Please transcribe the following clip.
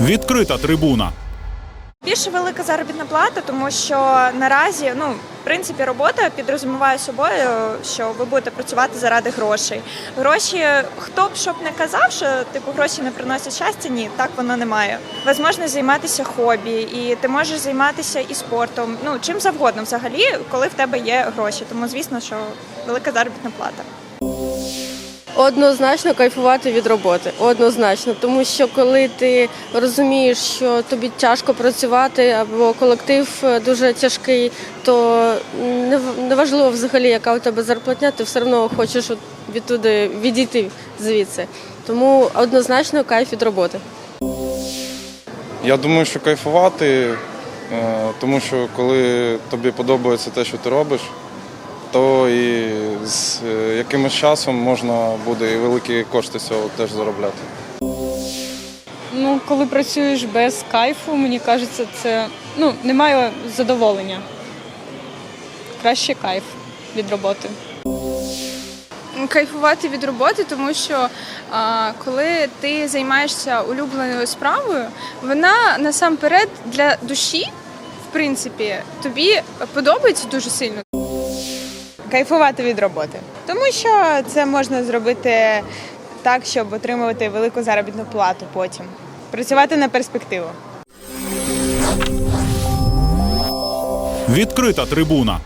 Відкрита трибуна. Більше велика заробітна плата, тому що наразі, ну, в принципі, робота підрозуміває собою, що ви будете працювати заради грошей. Гроші, хто б щоб не казав, що типу гроші не приносять щастя, ні, так воно немає. Возможно займатися хобі, і ти можеш займатися і спортом, ну чим завгодно взагалі, коли в тебе є гроші. Тому звісно, що велика заробітна плата. Однозначно кайфувати від роботи. Однозначно, тому що коли ти розумієш, що тобі тяжко працювати, або колектив е, дуже тяжкий, то неважливо взагалі, яка у тебе зарплатня, ти все одно хочеш відтуди відійти звідси. Тому однозначно кайф від роботи. Я думаю, що кайфувати, е, тому що коли тобі подобається те, що ти робиш, то і якимось часом можна буде і великі кошти з цього теж заробляти. Ну, коли працюєш без кайфу, мені кажеться, це ну, немає задоволення. Краще кайф від роботи. кайфувати від роботи, тому що а, коли ти займаєшся улюбленою справою, вона насамперед для душі, в принципі, тобі подобається дуже сильно. Кайфувати від роботи, тому що це можна зробити так, щоб отримувати велику заробітну плату потім. Працювати на перспективу. Відкрита трибуна.